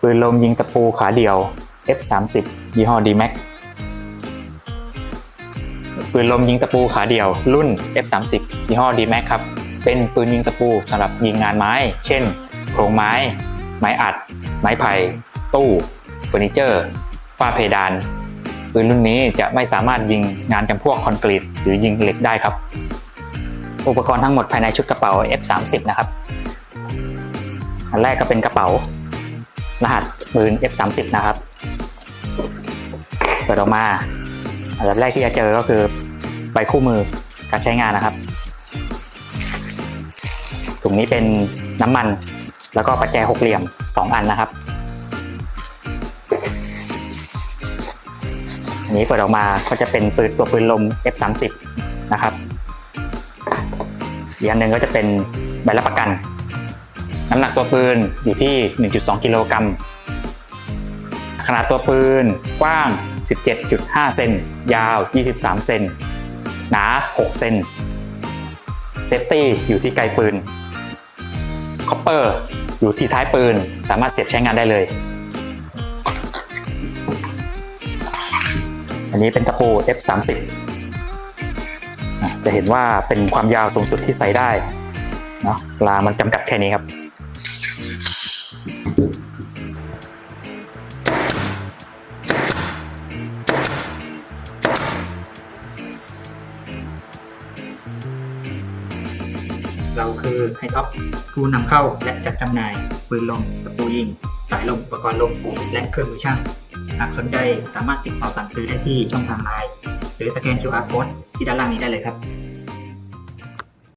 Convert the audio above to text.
ปืนลมยิงตะปูขาเดี่ยว F30 ยี่ห้อ D-Max ปืนลมยิงตะปูขาเดี่ยว รุ่น F30 ยี่ห้อ D-Max ครับ เป็นปืนยิงตะปูสำหรับยิงงานไม้ เช่น โครงไม้ ไม้อัด ไม้ไผ่ ตู้เฟอร์นิเจอร์ฝ้าเพดาน ปืนรุ่นนี้จะไม่สามารถยิงงานจำพวกคอนกรีตหรือยิงเหล็กได้ครับ อุปกรณ์ทั้งหมดภายในชุดกระเป๋า F30 นะครับ อันแรกก็เป็นกระเป๋า รหัสปืน F30 นะครับ เปิดออกมาอันดับแรกที่จะเจอก็คือใบคู่มือการใช้งานนะครับ ถุงนี้เป็นน้ำมัน แล้วก็ประแจหกเหลี่ยม 2 อันนะครับ อันนี้เปิดออกมาก็จะเป็นปืนตัวปืนลม F30 นะครับอีกอันหนึ่งก็จะเป็นใบรับประกัน น้ำหนักตัวปืนอยู่ที่ 1.2 กิโลกรัม ขนาดตัวปืนกว้าง 17.5 เซน ยาว 23 เซน หนา 6 เซน เซฟตี้อยู่ที่ไกลปืน คอปเปอร์อยู่ที่ท้ายปืน สามารถเสียบใช้งานได้เลย อันนี้เป็นตะปู F30 จะเห็นว่าเป็นความยาวสูงสุดที่ใส่ได้เนาะลามันจำกัดแค่นี้ครับ เราคือไฮท็อปผู้นำเข้าและจัดจำหน่ายปืนลมตะตูยิง สายลมอุปกรณ์ลมและเครื่องมือช่าง หากสนใจสามารถติดต่อสั่งซื้อได้ที่ช่องทางไลน์หรือสแกน QR code ที่ด้านล่างนี้ได้เลยครับ